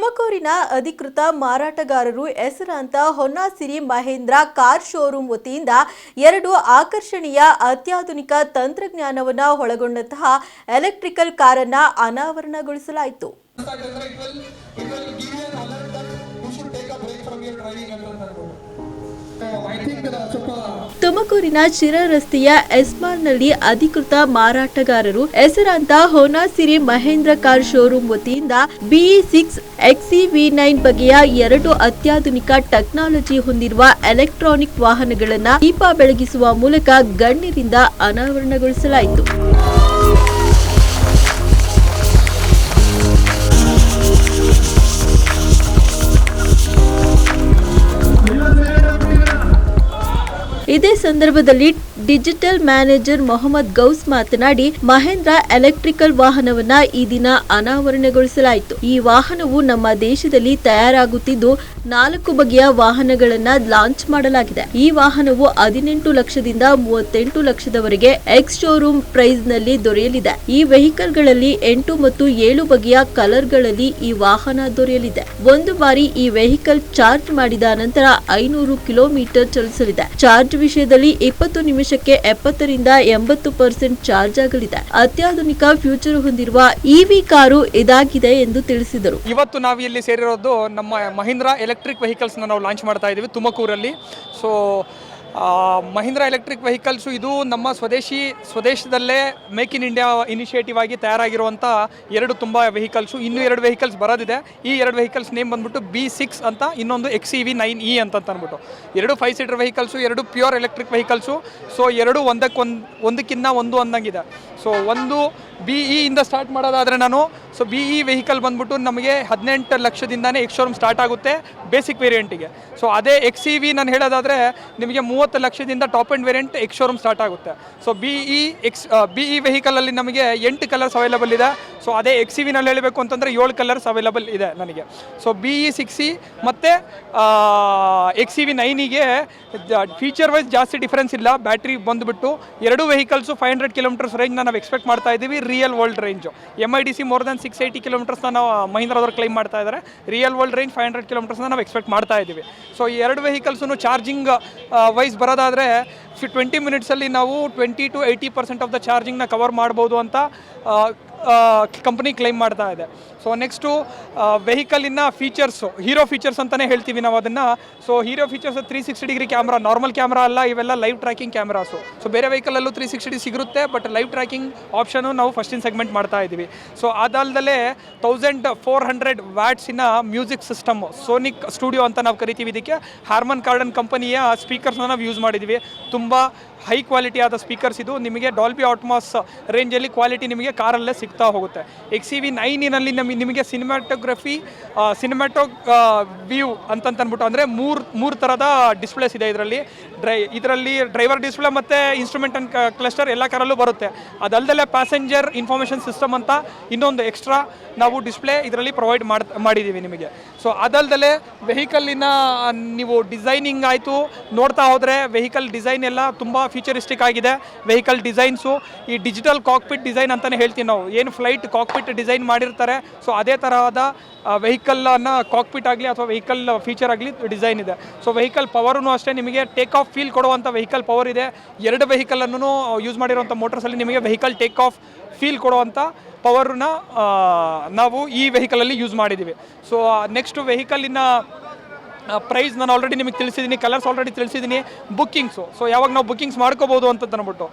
ತುಮಕೂರಿನ ಅಧಿಕೃತ ಮಾರಾಟಗಾರರು ಹೆಸರಾಂತ ಹೊನ್ನಾಸಿರಿ ಮಹೇಂದ್ರ ಕಾರ್ ಶೋರೂಮ್ ವತಿಯಿಂದ ಎರಡು ಆಕರ್ಷಣೀಯ ಅತ್ಯಾಧುನಿಕ ತಂತ್ರಜ್ಞಾನವನ್ನು ಒಳಗೊಂಡಂತಹ ಎಲೆಕ್ಟ್ರಿಕಲ್ ಕಾರನ್ನ ಅನಾವರಣಗೊಳಿಸಲಾಯಿತು. ತುಮಕೂರಿನ ಶಿರ ರಸ್ತೆಯ ಎಸ್ಮಾರ್ನಲ್ಲಿ ಅಧಿಕೃತ ಮಾರಾಟಗಾರರು ಹೆಸರಾಂತ ಹೊನಾಸಿರಿ ಮಹೇಂದ್ರ ಕಾರ್ ಶೋರೂಮ್ ವತಿಯಿಂದ BE six XE V nine ಬಗೆಯ ಎರಡು ಅತ್ಯಾಧುನಿಕ ಟೆಕ್ನಾಲಜಿ ಹೊಂದಿರುವ ಎಲೆಕ್ಟ್ರಾನಿಕ್ ವಾಹನಗಳನ್ನು ದೀಪ ಬೆಳಗಿಸುವ ಮೂಲಕ ಗಣ್ಯರಿಂದ ಅನಾವರಣಗೊಳಿಸಲಾಯಿತು. ಇದೇ ಸಂದರ್ಭದಲ್ಲಿ ಡಿಜಿಟಲ್ ಮ್ಯಾನೇಜರ್ ಮೊಹಮ್ಮದ್ ಗೌಸ್ ಮಾತನಾಡಿ, ಮಹೇಂದ್ರ ಎಲೆಕ್ಟ್ರಿಕಲ್ ವಾಹನವನ್ನ ಈ ದಿನ ಅನಾವರಣಗೊಳಿಸಲಾಯಿತು. ಈ ವಾಹನವು ನಮ್ಮ ದೇಶದಲ್ಲಿ ತಯಾರಾಗುತ್ತಿದ್ದು ನಾಲ್ಕು ಬಗೆಯ ವಾಹನಗಳನ್ನ ಲಾಂಚ್ ಮಾಡಲಾಗಿದೆ. ಈ ವಾಹನವು ಹದಿನೆಂಟು ಲಕ್ಷದಿಂದ ಮೂವತ್ತೆಂಟು ಲಕ್ಷದವರೆಗೆ ಎಕ್ಸ್ ಶೋರೂಮ್ ಪ್ರೈಸ್ನಲ್ಲಿ ದೊರೆಯಲಿದೆ. ಈ ವೆಹಿಕಲ್ಗಳಲ್ಲಿ ಎಂಟು ಮತ್ತು ಏಳು ಬಗೆಯ ಕಲರ್ಗಳಲ್ಲಿ ಈ ವಾಹನ ದೊರೆಯಲಿದೆ. ಒಂದು ಬಾರಿ ಈ ವೆಹಿಕಲ್ ಚಾರ್ಜ್ ಮಾಡಿದ ನಂತರ ಐನೂರು ಕಿಲೋಮೀಟರ್ ಚಲಿಸಲಿದೆ. ಚಾರ್ಜ್ ವಿಷಯದಲ್ಲಿ ಇಪ್ಪತ್ತು ನಿಮಿಷಕ್ಕೆ ಎಪ್ಪತ್ತರಿಂದ ಎಂಬತ್ತು ಪರ್ಸೆಂಟ್ ಚಾರ್ಜ್ ಆಗಲಿದೆ. ಅತ್ಯಾಧುನಿಕ ಫ್ಯೂಚರ್ ಹೊಂದಿರುವ ಇವಿ ಕಾರು ಇದಾಗಿದೆ ಎಂದು ತಿಳಿಸಿದರು. ಇವತ್ತು ನಾವು ಇಲ್ಲಿ ಸೇರಿರೋದು ನಮ್ಮ ಮಹೀಂದ್ರ ಎಲೆಕ್ಟ್ರಿಕ್ ವೆಹಿಕಲ್ಸ್ನ ನಾವು ಲಾಂಚ್ ಮಾಡ್ತಾ ಇದ್ದೀವಿ ತುಮಕೂರಲ್ಲಿ. ಸೊ ಮಹೀಂದ್ರ ಎಲೆಕ್ಟ್ರಿಕ್ ವೆಹಿಕಲ್ಸು ಇದು ನಮ್ಮ ಸ್ವದೇಶಿ, ಸ್ವದೇಶದಲ್ಲೇ ಮೇಕ್ ಇನ್ ಇಂಡಿಯಾ ಇನಿಷಿಯೇಟಿವ್ ಆಗಿ ತಯಾರಾಗಿರುವಂಥ ಎರಡು ತುಂಬ ವೆಹಿಕಲ್ಸು ಇನ್ನೂ ಎರಡು ವೆಹಿಕಲ್ಸ್ ಬರೋದಿದೆ. ಈ ಎರಡು ವೆಹಿಕಲ್ಸ್ ನೇಮ್ ಬಂದ್ಬಿಟ್ಟು ಬಿ ಸಿಕ್ಸ್ ಅಂತ, ಇನ್ನೊಂದು X E V nine E ಅಂತ ಅಂದ್ಬಿಟ್ಟು ಎರಡು ಫೈವ್ ಸೀಟರ್ ವೆಹಿಕಲ್ಸು ಎರಡು ಪ್ಯೂರ್ ಎಲೆಕ್ಟ್ರಿಕ್ ವೆಹಿಕಲ್ಸು ಸೊ ಎರಡು ಒಂದಕ್ಕೊಂದು ಒಂದಕ್ಕಿಂತ ಒಂದು ಅಂದಂಗಿದೆ. ಸೊ ಒಂದು ಬಿ ಇ ಇಂದ ಸ್ಟಾರ್ಟ್ ಮಾಡೋದಾದರೆ ನಾನು ಸೊ ಬಿ ಇ ವೆಹಿಕಲ್ ಬಂದ್ಬಿಟ್ಟು ನಮಗೆ ಹದಿನೆಂಟು ಲಕ್ಷದಿಂದನೇ ಎಕ್ಸ್ ಶೋರೂಮ್ ಸ್ಟಾರ್ಟ್ ಆಗುತ್ತೆ ಬೇಸಿಕ್ ವೇರಿಯಂಟಿಗೆ ಸೊ ಅದೇ ಎಕ್ಸ್ ಇ ವಿ ನಾನು ಹೇಳೋದಾದರೆ ನಿಮಗೆ ಮೂವತ್ತು ಲಕ್ಷದಿಂದ top end variant ex showroom start ಆಗುತ್ತೆ. So B E X B E ವೆಹಿಕಲಲ್ಲಿ ನಮಗೆ ಎಂಟು ಕಲರ್ಸ್ ಅವೈಲಬಲ್ ಇದೆ. ಸೊ ಅದೇ ಎಕ್ಸ್ ಇ ವಿನಲ್ಲಿ ಹೇಳಬೇಕು ಅಂತಂದರೆ ಏಳು ಕಲರ್ಸ್ ಅವೈಲಬಲ್ ಇದೆ ನನಗೆ. So B E six E ಮತ್ತು ಎಕ್ಸ್ ಇ ವಿ ನೈನಿಗೆ ಫೀಚರ್ ವೈಸ್ ಜಾಸ್ತಿ ಡಿಫ್ರೆನ್ಸ್ ಇಲ್ಲ. ಬ್ಯಾಟ್ರಿ ಬಂದುಬಿಟ್ಟು ಎರಡು ವೆಹಿಕಲ್ಸು ಫೈವ್ ಹಂಡ್ರೆಡ್ ಕಿಲೋಮೀಟರ್ಸ್ ರೇಂಜ್ನ ನಾವು ಎಕ್ಸ್ಪೆಕ್ಟ್ ಮಾಡ್ತಾ ಇದ್ದೀವಿ real world range M I D C more than six eighty ಕಿಲೋಮೀಟರ್ಸ್ನ ನಾವು ಮಹೀಂದ್ರದವ್ರು ಕ್ಲೈಮ್ ಮಾಡ್ತಾ ಇದ್ದಾರೆ. Real world range five hundred ಕಿಲೋಮೀಟರ್ಸ್ನ ನಾವು ಎಕ್ಸ್ಪೆಕ್ಟ್ ಮಾಡ್ತಾ ಇದ್ದೀವಿ. ಸೊ ಈ ಎರಡು ವೆಹಿಕಲ್ಸು ಚಾರ್ಜಿಂಗ್ ವೈಸ್ ಬರೋದಾದರೆ ಫಿ ಟ್ವೆಂಟಿ ಮಿನಿಟ್ಸಲ್ಲಿ ನಾವು twenty to eighty percent of the ಚಾರ್ಜಿಂಗ್ನ cover ಮಾಡ್ಬೋದು ಅಂತ ಕಂಪ್ನಿ ಕ್ಲೈಮ್ ಮಾಡ್ತಾ ಇದೆ. ಸೊ ನೆಕ್ಸ್ಟು ವೆಹಿಕಲಿನ ಫೀಚರ್ಸು ಹೀರೋ ಫೀಚರ್ಸ್ ಅಂತಲೇ ಹೇಳ್ತೀವಿ ನಾವು ಅದನ್ನು. So hero features three sixty degree camera normal camera ಅಲ್ಲ, ಇವೆಲ್ಲ ಲೈವ್ ಟ್ರ್ಯಾಕಿಂಗ್ ಕ್ಯಾಮ್ರಾಸು ಸೊ ಬೇರೆ ವೆಹಿಕಲಲ್ಲೂ ತ್ರೀ ಸಿಕ್ಸ್ಟಿ ಸಿಗುತ್ತೆ ಬಟ್ ಲೈವ್ ಟ್ರ್ಯಾಕಿಂಗ್ ಆಪ್ಷನು ನಾವು ಫಸ್ಟಿನ ಸೆಗ್ಮೆಂಟ್ ಮಾಡ್ತಾ ಇದ್ದೀವಿ ಸೊ ಅದಲ್ಲದೆ ತೌಸಂಡ್ ಫೋರ್ ಹಂಡ್ರೆಡ್ ವ್ಯಾಟ್ಸಿನ ಮ್ಯೂಸಿಕ್ ಸಿಸ್ಟಮ್ ಸೋನಿಕ್ ಸ್ಟುಡಿಯೋ ಅಂತ ನಾವು ಕರಿತೀವಿ ಇದಕ್ಕೆ. ಹಾರ್ಮನ್ ಕಾರ್ಡನ್ ಕಂಪನಿಯ ಸ್ಪೀಕರ್ಸ್ನ ನಾವು ಯೂಸ್ ಮಾಡಿದ್ದೀವಿ ತುಂಬ ಹೈ ಕ್ವಾಲಿಟಿ ಆದ ಸ್ಪೀಕರ್ಸ್ ಇದು. ನಿಮಗೆ ಡಾಲ್ಬಿ ಆಟ್ಮಾಸ್ ರೇಂಜಲ್ಲಿ ಕ್ವಾಲಿಟಿ ನಿಮಗೆ ಕಾರಲ್ಲೇ ಸಿಗ್ತಾ ಹೋಗುತ್ತೆ. ಎಕ್ಸ್ ಸಿ ವಿ ನೈನಿನಲ್ಲಿ ನಮಗೆ ನಿಮಗೆ ಸಿನಿಮಾಟೋಗ್ರಫಿ ಸಿನಿಮಾಟೋ ವ್ಯೂ ಅಂತಂತನ್ಬಿಟ್ಟು ಅಂದರೆ ಮೂರು ಮೂರು ಥರದ ಡಿಸ್ಪ್ಲೇಸ್ ಇದೆ ಇದರಲ್ಲಿ. ಡ್ರೈ ಇದರಲ್ಲಿ ಡ್ರೈವರ್ ಡಿಸ್ಪ್ಲೇ ಮತ್ತು ಇನ್ಸ್ಟ್ರೂಮೆಂಟ್ ಅಂಡ್ ಕ್ಲಸ್ಟರ್ ಎಲ್ಲ ಕಾರಲ್ಲೂ ಬರುತ್ತೆ. ಅದಲ್ಲದೆ ಪ್ಯಾಸೆಂಜರ್ ಇನ್ಫಾರ್ಮೇಷನ್ ಸಿಸ್ಟಮ್ ಅಂತ ಇನ್ನೊಂದು ಎಕ್ಸ್ಟ್ರಾ ನಾವು ಡಿಸ್ಪ್ಲೇ ಇದರಲ್ಲಿ ಪ್ರೊವೈಡ್ ಮಾಡಿ ಮಾಡಿದ್ದೀವಿ ನಿಮಗೆ. ಸೊ ಅದಲ್ಲದೆ ವೆಹಿಕಲಿನ ನೀವು ಡಿಸೈನಿಂಗ್ ಆಯಿತು, ನೋಡ್ತಾ ಹೋದರೆ ವೆಹಿಕಲ್ ಡಿಸೈನ್ ಎಲ್ಲ ತುಂಬ ಫ್ಯೂಚರಿಸ್ಟಿಕ್ ಆಗಿದೆ. ವೆಹಿಕಲ್ ಡಿಸೈನ್ಸು ಈ ಡಿಜಿಟಲ್ ಕಾಕ್ಪಿಟ್ ಡಿಸೈನ್ ಅಂತಲೇ ಹೇಳ್ತೀವಿ ನಾವು. ಏನು ಫ್ಲೈಟ್ ಕಾಕ್ಪಿಟ್ ಡಿಸೈನ್ ಮಾಡಿರ್ತಾರೆ. ಸೊ ಅದೇ ತರಹದ ವೆಹಿಕಲನ್ನು ಕಾಕ್ಪಿಟ್ ಆಗಲಿ ಅಥವಾ ವೆಹಿಕಲ್ ಫೀಚರ್ ಆಗಲಿ ಡಿಸೈನ್ ಇದೆ. ಸೊ ವೆಹಿಕಲ್ ಪವರೂ ಅಷ್ಟೇ ನಿಮಗೆ ಟೇಕ್ ಆಫ್ ಫೀಲ್ ಕೊಡುವಂಥ ವೆಹಿಕಲ್ ಪವರ್ ಇದೆ. ಎರಡು ವೆಹಿಕಲನ್ನು ಯೂಸ್ ಮಾಡಿರುವಂಥ ಮೋಟರ್ಸಲ್ಲಿ ನಿಮಗೆ ವೆಹಿಕಲ್ ಟೇಕ್ ಆಫ್ ಫೀಲ್ ಕೊಡುವಂಥ ಪವರ್ನ ನಾವು ಈ ವೆಹಿಕಲಲ್ಲಿ ಯೂಸ್ ಮಾಡಿದ್ದೀವಿ. ಸೊ ನೆಕ್ಸ್ಟ್ ವೆಹಿಕಲಿನ ಪ್ರೈಸ್ ನಾನು ಆಲ್ರೆಡಿ ನಿಮಗೆ ತಿಳಿಸಿದ್ದೀನಿ ಕಲರ್ಸ್ ಆಲ್ರೆಡಿ ತಿಳಿಸಿದ್ದೀನಿ ಬುಕ್ಕಿಂಗ್ಸು ಸೊ ಯಾವಾಗ ನಾವು ಬುಕ್ಕಿಂಗ್ಸ್ ಮಾಡ್ಕೋಬೋದು ಅಂತ ಅಂದ್ಬಿಟ್ಟು.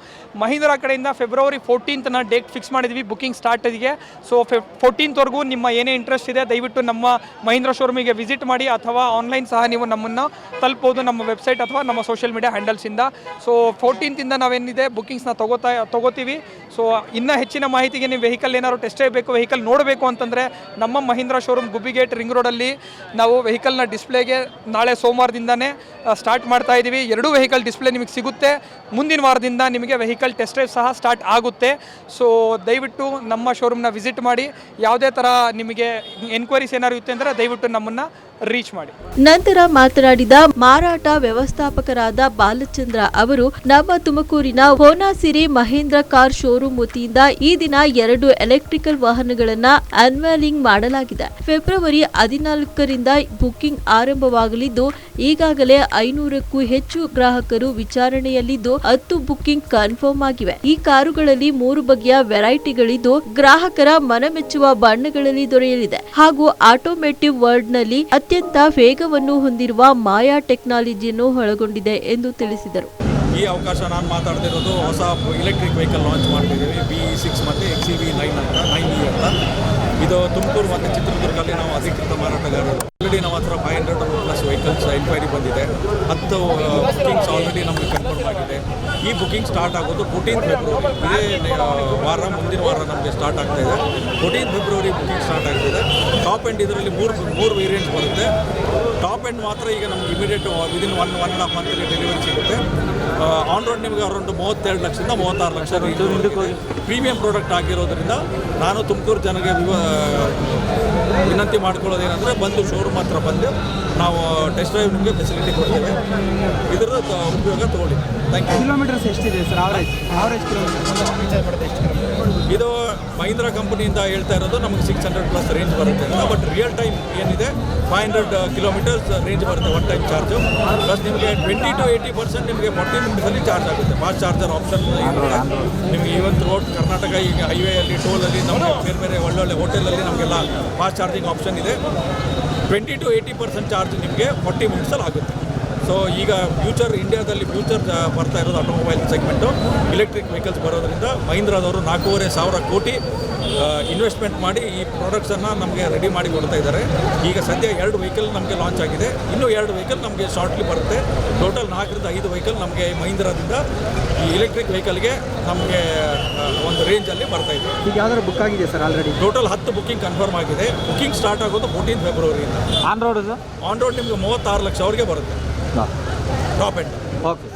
ಮಹೀಂದ್ರಾ ಕಡೆಯಿಂದ ಫೆಬ್ರವರಿ ಫೋರ್ಟೀನ್ತ್ನ ಡೇಟ್ ಫಿಕ್ಸ್ ಮಾಡಿದ್ವಿ ಬುಕ್ಕಿಂಗ್ ಸ್ಟಾರ್ಟಿಗೆ ಸೊ ಫೆ ಫೋರ್ಟೀನ್ತ್ವರೆಗೂ ನಿಮ್ಮ ಏನೇ ಇಂಟ್ರೆಸ್ಟ್ ಇದೆ, ದಯವಿಟ್ಟು ನಮ್ಮ ಮಹೀಂದ್ರ ಶೋರೂಮಿಗೆ ವಿಸಿಟ್ ಮಾಡಿ, ಅಥವಾ ಆನ್ಲೈನ್ ಸಹ ನೀವು ನಮ್ಮನ್ನು ತಲುಪೋದು ನಮ್ಮ ವೆಬ್ಸೈಟ್ ಅಥವಾ ನಮ್ಮ ಸೋಷಿಯಲ್ ಮೀಡಿಯಾ ಹ್ಯಾಂಡಲ್ಸಿಂದ ಸೊ ಫೋರ್ಟೀನ್ತಿಂದ ನಾವೇನಿದೆ ಬುಕ್ಕಿಂಗ್ಸ್ನ ತಗೋತಾ, ತೊಗೋತೀವಿ. ಸೊ ಇನ್ನೂ ಹೆಚ್ಚಿನ ಮಾಹಿತಿಗೆ ನೀವು ವೆಹಿಕಲ್ ಏನಾದ್ರು ಟೆಸ್ಟ್ ಬೇಕು ವೆಹಿಕಲ್ ನೋಡಬೇಕು ಅಂತಂದರೆ ನಮ್ಮ ಮಹೀಂದ್ರ ಶೋರೂಮ್ ಗುಬ್ಬಿಗೇಟ್ ರಿಂಗ್ ರೋಡಲ್ಲಿ ನಾವು ವೆಹಿಕಲ್ನ ಡಿಸ್ಪ್ಲೇಗೆ ನಾಳೆ ಸೋಮವಾರದಿಂದನೇ ಸ್ಟಾರ್ಟ್ ಮಾಡ್ತಾ ಇದ್ದೀವಿ ಎರಡೂ ವೆಹಿಕಲ್ ಡಿಸ್ಪ್ಲೇ ನಿಮಗೆ ಸಿಗುತ್ತೆ. ಮುಂದಿನ ವಾರದಿಂದ ನಿಮಗೆ ವೆಹಿಕಲ್ ಟೆಸ್ಟ್ ಡ್ರೈವ್ ಸಹ ಸ್ಟಾರ್ಟ್ ಆಗುತ್ತೆ. ಸೊ ದಯವಿಟ್ಟು ನಮ್ಮ ಶೋರೂಮ್ನ ವಿಸಿಟ್ ಮಾಡಿ. ಯಾವುದೇ ಥರ ನಿಮಗೆ ಎನ್ಕ್ವೈರೀಸ್ ಏನಾದ್ರು ಇತ್ತು ಅಂದರೆ ದಯವಿಟ್ಟು ನಮ್ಮನ್ನು ರೀಚ್ ಮಾಡಿ. ನಂತರ ಮಾತನಾಡಿದ ಮಾರಾಟ ವ್ಯವಸ್ಥಾಪಕರಾದ ಬಾಲಚಂದ್ರ ಅವರು, ನಮ್ಮ ತುಮಕೂರಿನ ಹೋನಾಸಿರಿ ಮಹೇಂದ್ರ ಕಾರ್ ಶೋರೂಮ್ ವತಿಯಿಂದ ಈ ದಿನ ಎರಡು ಎಲೆಕ್ಟ್ರಿಕಲ್ ವಾಹನಗಳನ್ನ ಅನ್ವೇಲಿಂಗ್ ಮಾಡಲಾಗಿದೆ. ಫೆಬ್ರವರಿ ಹದಿನಾಲ್ಕರಿಂದ ಬುಕ್ಕಿಂಗ್ ಆರಂಭವಾಗಲಿದ್ದು, ಈಗಾಗಲೇ ಐನೂರಕ್ಕೂ ಹೆಚ್ಚು ಗ್ರಾಹಕರು ವಿಚಾರಣೆಯಲ್ಲಿದ್ದು, ಹತ್ತು ಬುಕ್ಕಿಂಗ್ ಕನ್ಫರ್ಮ್ ಆಗಿವೆ. ಈ ಕಾರುಗಳಲ್ಲಿ ಮೂರು ಬಗೆಯ ವೆರೈಟಿಗಳಿದ್ದು, ಗ್ರಾಹಕರ ಮನಮೆಚ್ಚುವ ಬಣ್ಣಗಳಲ್ಲಿ ದೊರೆಯಲಿದೆ. ಹಾಗೂ ಆಟೋಮೇಟಿವ್ ವರ್ಡ್ನಲ್ಲಿ ಅತ್ಯಂತ ವೇಗವನ್ನು ಹೊಂದಿರುವ ಮಾಯಾ ಟೆಕ್ನಾಲಜಿಯನ್ನು ಒಳಗೊಂಡಿದೆ ಎಂದು ತಿಳಿಸಿದರು. ಈ ಅವಕಾಶ ನಾನು ಮಾತಾಡ್ತಿರೋದು ಹೊಸ ಎಲೆಕ್ಟ್ರಿಕ್ ವೆಹಿಕಲ್ ಲಾಂಚ್ ಮಾಡ್ತಿದ್ದೀವಿ ಬಿ ಇ ಸಿಕ್ಸ್ ಮತ್ತು ಎಕ್ಸ್ ಇ ವಿ ನೈನ್ ಅಂತ ನೈನ್ ಇ ಅಂತ. ಇದು ತುಮಕೂರು ಮತ್ತು ಚಿತ್ರದುರ್ಗದಲ್ಲಿ ನಾವು ಅಧಿಕೃತ ಮಾರಾಟಗಾರರು. ಆಲ್ರೆಡಿ ನಮ್ಮ ಹತ್ರ five hundred plus vehicles enquiry ಬಂದಿದೆ. ಹತ್ತು ಬುಕಿಂಗ್ಸ್ ಆಲ್ರೆಡಿ ನಮಗೆ ಕನ್ಫರ್ಮ್ ಆಗಿದೆ. ಈ ಬುಕಿಂಗ್ ಸ್ಟಾರ್ಟ್ ಆಗೋದು ಫೋರ್ಟೀನ್ ಫೆಬ್ರವರಿ ಇದೇ ಆ, ವಾರ ಮುಂದಿನ ವಾರ ನಮಗೆ ಸ್ಟಾರ್ಟ್ ಆಗ್ತಾ ಇದೆ. ಫೋರ್ಟೀನ್ ಫೆಬ್ರವರಿ ಬುಕ್ಕಿಂಗ್ ಸ್ಟಾರ್ಟ್ ಆಗ್ತಿದೆ ಟಾಪ್ ಎಂಡ್ ಇದರಲ್ಲಿ ಮೂರು ಮೂರು ವೇರಿಯಂಟ್ಸ್ ಬರುತ್ತೆ. ಟಾಪ್ ಎಂಡ್ ಮಾತ್ರ ಈಗ ನಮ್ಗೆ immediate within one one and half ಮಂತಲ್ಲಿ delivery ಸಿಗುತ್ತೆ. ಆನ್ ರೋಡ್ ನಿಮಗೆ ಅರೌಂಡ್ ಮೂವತ್ತೆರಡು ಲಕ್ಷದಿಂದ ಮೂವತ್ತಾರು ಲಕ್ಷ ಪ್ರೀಮಿಯಂ ಪ್ರಾಡಕ್ಟ್ ಆಗಿರೋದ್ರಿಂದ ನಾನು ತುಮಕೂರು ಜನಗೆ ವಿನಂತಿ ವಿನಂತಿ ಮಾಡ್ಕೊಳ್ಳೋದೇನೆಂದರೆ ಬಂದು ಶೋರೂಮ್ ಹತ್ರ ಬಂದು ನಾವು ಟೆಸ್ಟ್ ಡ್ರೈವ್ ನಿಮಗೆ ಫೆಸಿಲಿಟಿ ಕೊಡ್ತೇವೆ. ಇದರ ಉಪಯೋಗ ತಗೊಳ್ಳಿ. ಥ್ಯಾಂಕ್ ಯು ಕಿಲೋಮೀಟರ್ಸ್ ಎಷ್ಟಿದೆ ಸರ್ ಆವರೇಜ್ ಆವರೇಜ್ ಕಿಲೋಮೀಟರ್ ಇದು ಮಹೀಂದ್ರ ಕಂಪನಿಯಿಂದ ಹೇಳ್ತಾ ಇರೋದು ನಮಗೆ ಸಿಕ್ಸ್ ಹಂಡ್ರೆಡ್ ಪ್ಲಸ್ ರೇಂಜ್ ಬರುತ್ತೆ ಅಂತ ಬಟ್ ರಿಯಲ್ ಟೈಮ್ ಏನಿದೆ ಫೈವ್ ಹಂಡ್ರೆಡ್ ಕಿಲೋಮೀಟರ್ಸ್ ರೇಂಜ್ ಬರುತ್ತೆ ಒನ್ ಟೈಮ್ ಚಾರ್ಜು ಪ್ಲಸ್ ನಿಮಗೆ ಟ್ವೆಂಟಿ ಟು ಏಯ್ಟಿ ಪರ್ಸೆಂಟ್ ನಿಮಗೆ ಫಾರ್ಟಿ ಮಿನಿಟ್ಸಲ್ಲಿ ಚಾರ್ಜ್ ಆಗುತ್ತೆ. ಫಾಸ್ಟ್ ಚಾರ್ಜರ್ ಆಪ್ಷನ್ ನಿಮಗೆ ಇವತ್ತು ರೋಡ್ ಕರ್ನಾಟಕ ಈಗ ಹೈವೇಯಲ್ಲಿ ಟೋಲಲ್ಲಿ ನಮಗೆ ಬೇರೆ ಬೇರೆ ಒಳ್ಳೊಳ್ಳೆ ಹೋಟೆಲಲ್ಲಿ ನಮಗೆಲ್ಲ ಫಾಸ್ಟ್ ಚಾರ್ಜಿಂಗ್ ಆಪ್ಷನ್ ಇದೆ. Twenty to eighty percent charge ನಿಮಗೆ ಫಾರ್ಟಿ ಮಿನಿಟ್ಸಲ್ಲಿ ಆಗುತ್ತೆ. ಸೊ ಈಗ ಫ್ಯೂಚರ್ ಇಂಡಿಯಾದಲ್ಲಿ ಫ್ಯೂಚರ್ ಬರ್ತಾ ಇರೋದು ಆಟೋಮೊಬೈಲ್ ಸೆಗ್ಮೆಂಟು ಇಲೆಕ್ಟ್ರಿಕ್ ವೆಹಿಕಲ್ಸ್ ಬರೋದ್ರಿಂದ ಮಹೀಂದ್ರಾದವರು ನಾಲ್ಕೂವರೆ ಸಾವಿರ ಕೋಟಿ ಇನ್ವೆಸ್ಟ್ಮೆಂಟ್ ಮಾಡಿ ಈ ಪ್ರಾಡಕ್ಟ್ಸನ್ನು ನಮಗೆ ರೆಡಿ ಮಾಡಿ ಕೊಡ್ತಾ ಇದ್ದಾರೆ. ಈಗ ಸದ್ಯ ಎರಡು ವೆಹಿಕಲ್ ನಮಗೆ ಲಾಂಚ್ ಆಗಿದೆ. ಇನ್ನೂ ಎರಡು ವೆಹಿಕಲ್ ನಮಗೆ ಶಾರ್ಟ್ಲಿ ಬರುತ್ತೆ. ಟೋಟಲ್ ನಾಲ್ಕರಿಂದ ಐದು ವೆಹಿಕಲ್ ನಮಗೆ ಮಹೀಂದ್ರಾದಿಂದ ಈ ಇಲೆಕ್ಟ್ರಿಕ್ ವೆಹಿಕಲ್ಗೆ ನಮಗೆ ಒಂದು ರೇಂಜಲ್ಲಿ ಬರ್ತಾ ಇದೆ. ಈಗ ಯಾವ್ದಾದ್ರು ಬುಕ್ ಆಗಿದೆ ಸರ್ ಆಲ್ರೆಡಿ ಟೋಟಲ್ ಹತ್ತು ಬುಕ್ಕಿಂಗ್ ಕನ್ಫರ್ಮ್ ಆಗಿದೆ. ಬುಕ್ಕಿಂಗ್ ಸ್ಟಾರ್ಟ್ ಆಗೋದು ಫೋರ್ಟೀನ್ ಫೆಬ್ರವರಿಯಿಂದ ಆನ್ ರೋಡ್ ಆನ್ ರೋಡ್ ನಿಮಗೆ ಮೂವತ್ತಾರು ಲಕ್ಷವರೆಗೆ ಬರುತ್ತೆ. ಟಾಪ್ ಎಂಡ್ ಓಕೆ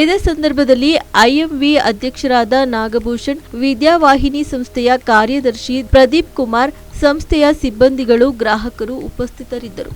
ಇದೇ ಸಂದರ್ಭದಲ್ಲಿ ಐಎಂವಿ ಅಧ್ಯಕ್ಷರಾದ ನಾಗಭೂಷಣ್ ವಿದ್ಯಾವಾಹಿನಿ ಸಂಸ್ಥೆಯ ಕಾರ್ಯದರ್ಶಿ ಪ್ರದೀಪ್ ಕುಮಾರ್ ಸಂಸ್ಥೆಯ ಸಿಬ್ಬಂದಿಗಳು ಗ್ರಾಹಕರು ಉಪಸ್ಥಿತರಿದ್ದರು.